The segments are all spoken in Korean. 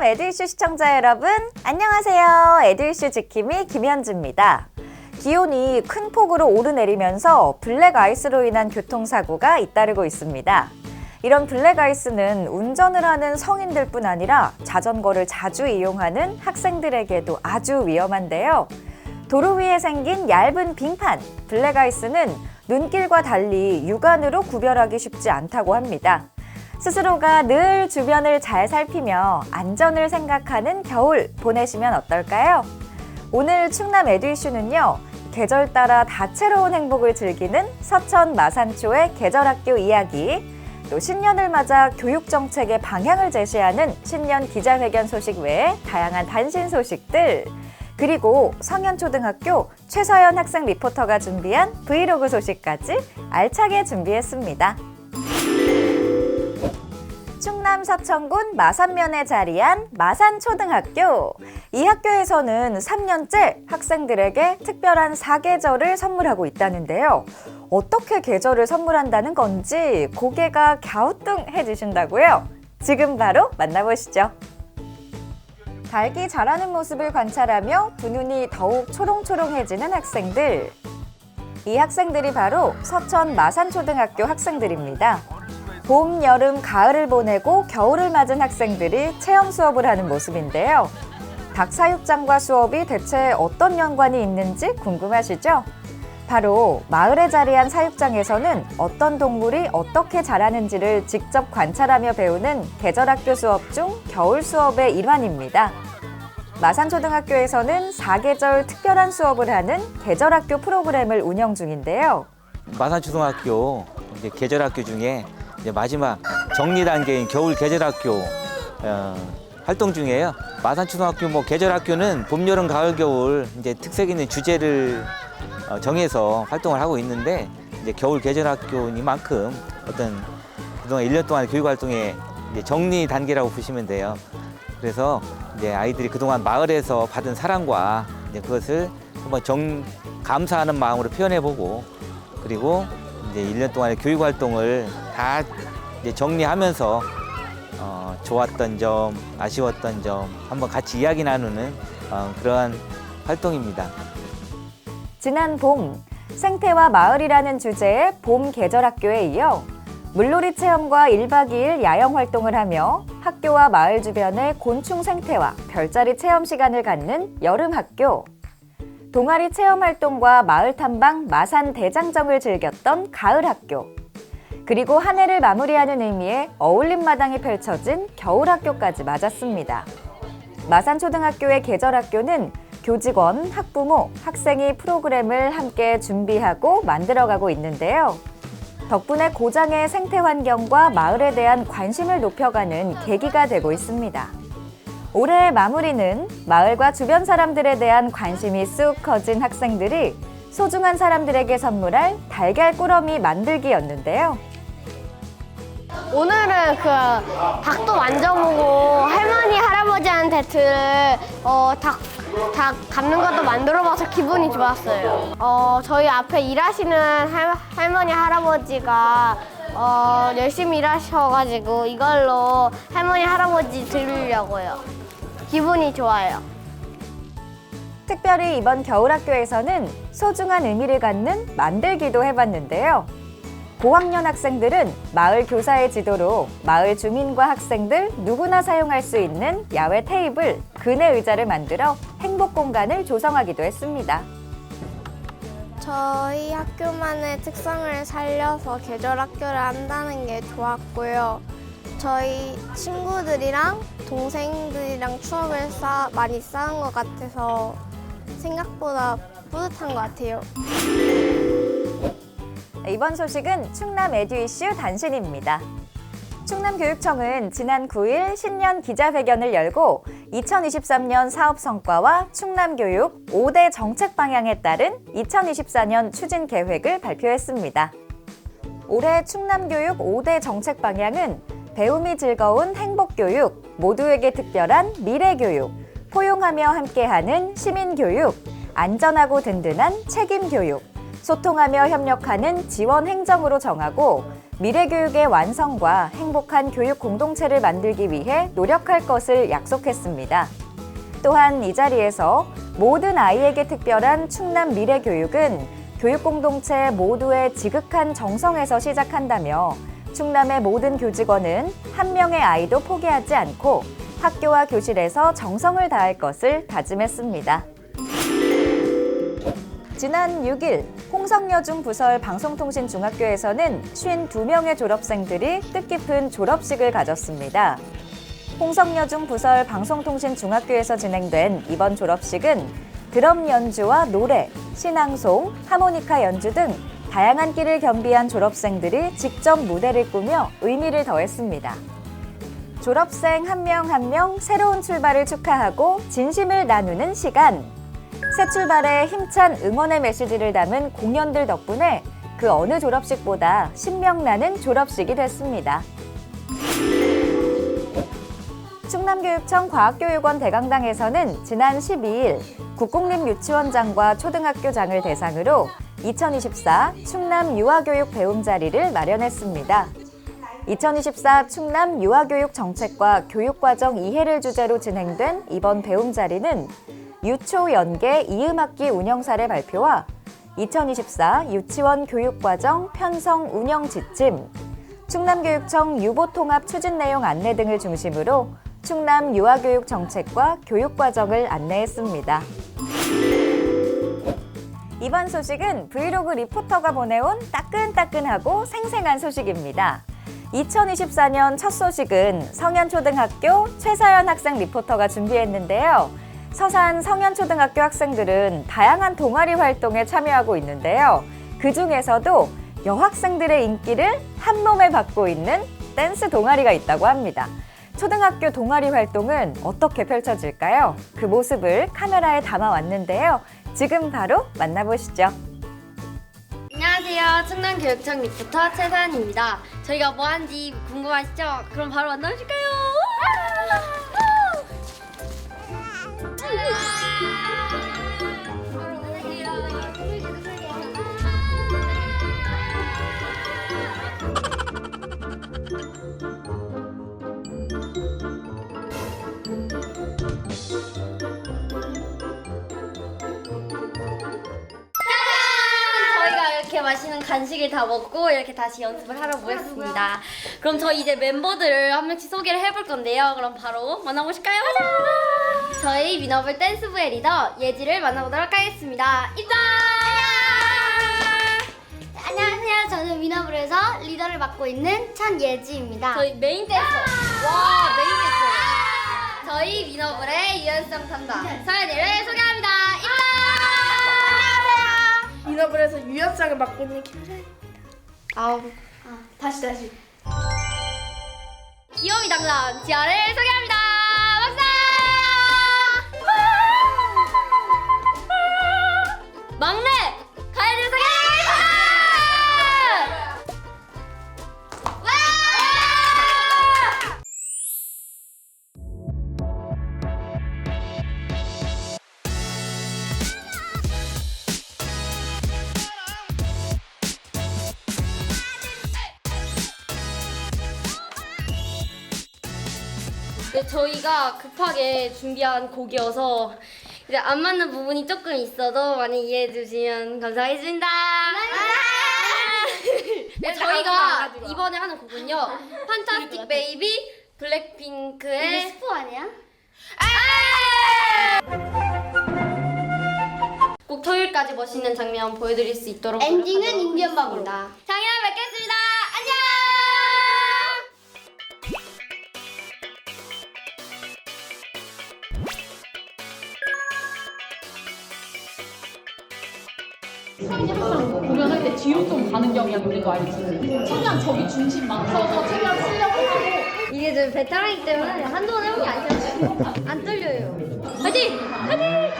충남 에듀이슈 시청자 여러분, 안녕하세요. 에듀이슈 지킴이 김현주입니다. 기온이 큰 폭으로 오르내리면서 블랙 아이스로 인한 교통사고가 잇따르고 있습니다. 이런 블랙 아이스는 운전을 하는 성인들 뿐 아니라 자전거를 자주 이용하는 학생들에게도 아주 위험한데요. 도로 위에 생긴 얇은 빙판, 블랙 아이스는 눈길과 달리 육안으로 구별하기 쉽지 않다고 합니다. 스스로가 늘 주변을 잘 살피며 안전을 생각하는 겨울 보내시면 어떨까요? 오늘 충남 에듀이슈는요, 계절 따라 다채로운 행복을 즐기는 서천 마산초의 계절학교 이야기, 또 신년을 맞아 교육 정책의 방향을 제시하는 신년 기자회견 소식 외에 다양한 단신 소식들, 그리고 성현초등학교 최서연 학생 리포터가 준비한 브이로그 소식까지 알차게 준비했습니다. 충남 서천군 마산면에 자리한 마산초등학교. 이 학교에서는 3년째 학생들에게 특별한 사계절을 선물하고 있다는데요. 어떻게 계절을 선물한다는 건지 고개가 갸우뚱해지신다고요? 지금 바로 만나보시죠. 달기 자라는 모습을 관찰하며 두 눈이 더욱 초롱초롱해지는 학생들. 이 학생들이 바로 서천 마산초등학교 학생들입니다. 봄, 여름, 가을을 보내고 겨울을 맞은 학생들이 체험 수업을 하는 모습인데요. 닭사육장과 수업이 대체 어떤 연관이 있는지 궁금하시죠? 바로 마을에 자리한 사육장에서는 어떤 동물이 어떻게 자라는지를 직접 관찰하며 배우는 계절학교 수업 중 겨울 수업의 일환입니다. 마산초등학교에서는 사계절 특별한 수업을 하는 계절학교 프로그램을 운영 중인데요. 마산초등학교 이제 계절학교 중에 이제 마지막 정리 단계인 겨울 계절학교 어, 활동 중이에요. 마산초등학교 뭐 계절학교는 봄, 여름, 가을, 겨울 이제 특색 있는 주제를 어, 정해서 활동을 하고 있는데 이제 겨울 계절학교니만큼 어떤 그동안 1년 동안 교육 활동의 이제 정리 단계라고 보시면 돼요. 그래서 이제 아이들이 그동안 마을에서 받은 사랑과 이제 그것을 한번 정 감사하는 마음으로 표현해보고 그리고 이제 1년 동안의 교육 활동을 다 이제 정리하면서 어, 좋았던 점, 아쉬웠던 점 한번 같이 이야기 나누는 어, 그러한 활동입니다. 지난 봄, 생태와 마을이라는 주제의 봄 계절 학교에 이어 물놀이 체험과 1박 2일 야영 활동을 하며 학교와 마을 주변의 곤충 생태와 별자리 체험 시간을 갖는 여름 학교. 동아리 체험 활동과 마을 탐방 마산 대장정을 즐겼던 가을 학교. 그리고 한 해를 마무리하는 의미의 어울림 마당이 펼쳐진 겨울 학교까지 맞았습니다. 마산초등학교의 계절학교는 교직원, 학부모, 학생이 프로그램을 함께 준비하고 만들어가고 있는데요. 덕분에 고장의 생태 환경과 마을에 대한 관심을 높여가는 계기가 되고 있습니다. 올해의 마무리는 마을과 주변 사람들에 대한 관심이 쑥 커진 학생들이 소중한 사람들에게 선물할 달걀 꾸러미 만들기였는데요. 오늘은 그 닭도 만져보고 할머니 할아버지한테 들 어, 닭, 닭 감는 것도 만들어봐서 기분이 좋았어요. 어, 저희 앞에 일하시는 할, 할머니 할아버지가 어, 열심히 일하셔가지고 이걸로 할머니 할아버지 드리려고요. 기분이 좋아요. 특별히 이번 겨울학교에서는 소중한 의미를 갖는 만들기도 해봤는데요. 고학년 학생들은 마을 교사의 지도로 마을 주민과 학생들 누구나 사용할 수 있는 야외 테이블, 그네 의자를 만들어 행복 공간을 조성하기도 했습니다. 저희 학교만의 특성을 살려서 계절 학교를 한다는 게 좋았고요. 저희 친구들이랑 동생들이랑 추억을 쌓, 많이 쌓은 것 같아서 생각보다 뿌듯한 것 같아요. 이번 소식은 충남 에듀이슈 단신입니다. 충남교육청은 지난 9일 신년 기자회견을 열고 2023년 사업 성과와 충남교육 5대 정책 방향에 따른 2024년 추진 계획을 발표했습니다. 올해 충남교육 5대 정책 방향은 배움이 즐거운 행복교육, 모두에게 특별한 미래교육, 포용하며 함께하는 시민교육, 안전하고 든든한 책임교육, 소통하며 협력하는 지원 행정으로 정하고 미래교육의 완성과 행복한 교육 공동체를 만들기 위해 노력할 것을 약속했습니다. 또한 이 자리에서 모든 아이에게 특별한 충남 미래교육은 교육 공동체 모두의 지극한 정성에서 시작한다며 충남의 모든 교직원은 한 명의 아이도 포기하지 않고 학교와 교실에서 정성을 다할 것을 다짐했습니다. 지난 6일 홍성여중 부설 방송통신중학교에서는 52명의 졸업생들이 뜻깊은 졸업식을 가졌습니다. 홍성여중 부설 방송통신중학교에서 진행된 이번 졸업식은 드럼 연주와 노래, 신앙송, 하모니카 연주 등 다양한 끼를 겸비한 졸업생들이 직접 무대를 꾸며 의미를 더했습니다. 졸업생 한명 한 명 새로운 출발을 축하하고 진심을 나누는 시간. 새 출발에 힘찬 응원의 메시지를 담은 공연들 덕분에 그 어느 졸업식보다 신명나는 졸업식이 됐습니다. 충남교육청 과학교육원 대강당에서는 지난 12일 국공립 유치원장과 초등학교장을 대상으로 2024 충남 유아교육 배움 자리를 마련했습니다. 2024 충남 유아교육 정책과 교육과정 이해를 주제로 진행된 이번 배움 자리는 유초 연계 이음학기 운영 사례 발표와 2024 유치원 교육과정 편성 운영 지침, 충남교육청 유보통합 추진 내용 안내 등을 중심으로 충남 유아교육 정책과 교육과정을 안내했습니다. 이번 소식은 브이로그 리포터가 보내온 따끈따끈하고 생생한 소식입니다. 2024년 첫 소식은 성현초등학교 최서연 학생 리포터가 준비했는데요. 서산 성현초등학교 학생들은 다양한 동아리 활동에 참여하고 있는데요. 그 중에서도 여학생들의 인기를 한 몸에 받고 있는 댄스 동아리가 있다고 합니다. 초등학교 동아리 활동은 어떻게 펼쳐질까요? 그 모습을 카메라에 담아왔는데요. 지금 바로 만나보시죠. 안녕하세요. 충남교육청 리포터 최서연입니다. 저희가 뭐 하는지 궁금하시죠? 그럼 바로 만나보실까요? 맛있는 간식을 다 먹고 이렇게 다시 연습을 하러 모였습니다. 그럼 저희 이제 멤버들을 한 명씩 소개를 해볼 건데요. 그럼 바로 만나보실까요? 저희 미너블 댄스부의 리더 예지를 만나보도록 하겠습니다. 입장! 안녕하세요. 저는 위너블에서 리더를 맡고 있는 천예지입니다. 저희 메인 댄서. 와 메인 댄서. 저희 미너블의 유연성 담당 서연이를 소개합니다. 입장! 미너블에서 유연상을 맡고 있는 김서연입니다. 아우. 다시 다시. 귀요미 담당 지아를 소개합니다. 네, 저희가 급하게 준비한 곡이어서 이제 안 맞는 부분이 조금 있어도 많이 이해해 주시면 감사하겠습니다. 네, 저희가 이번에 하는 곡은요. 판타스틱 베이비 블랙핑크의 스포 아니야? 꼭 토요일까지 멋있는 장면 보여드릴 수 있도록 엔딩은. 장인아 뵙겠습니다. 공연할 때 뒤로 좀 가는 경향이 있는 거 알지? 최대한 저기 중심 맞춰서 최대한 쓰려고 하고 이게 저 베테랑이기 때문에 한동안 해본 게 아니잖아요. 안 떨려요. 화이팅! 화이팅!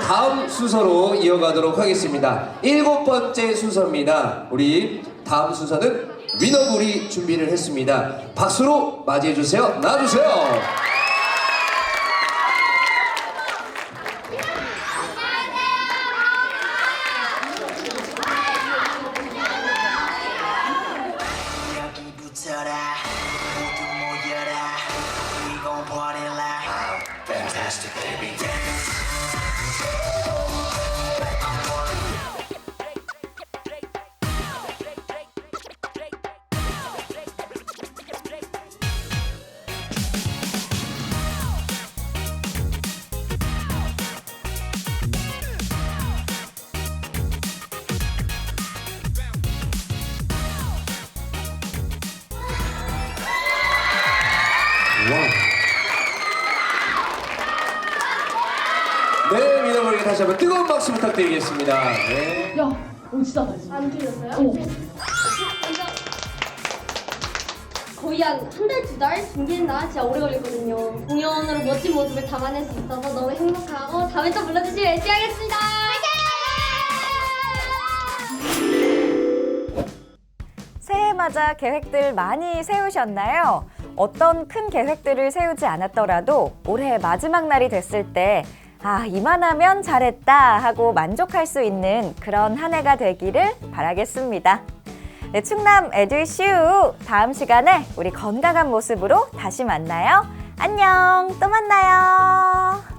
다음 순서로 이어가도록 하겠습니다. 일곱 번째 순서입니다. 우리 다음 순서는 위너블이 준비를 했습니다. 박수로 맞이해 주세요. 나와주세요. faster, baby. Dance. 다시 한번 뜨거운 박수 부탁드리겠습니다. 네. 야, 오 진짜 잘했어. 안 틀렸어요? 오. 거의 한 한 달, 두 달 준비했나? 진짜 오래 걸렸거든요. 공연으로 멋진 모습을 담아낼 수 있어서 너무 행복하고 다음에 또 불러주시면 열심히 하겠습니다. 새해 맞아 계획들 많이 세우셨나요? 어떤 큰 계획들을 세우지 않았더라도 올해 마지막 날이 됐을 때 아, 이만하면 잘했다 하고 만족할 수 있는 그런 한 해가 되기를 바라겠습니다. 네, 충남 에듀쇼 다음 시간에 우리 건강한 모습으로 다시 만나요. 안녕, 또 만나요.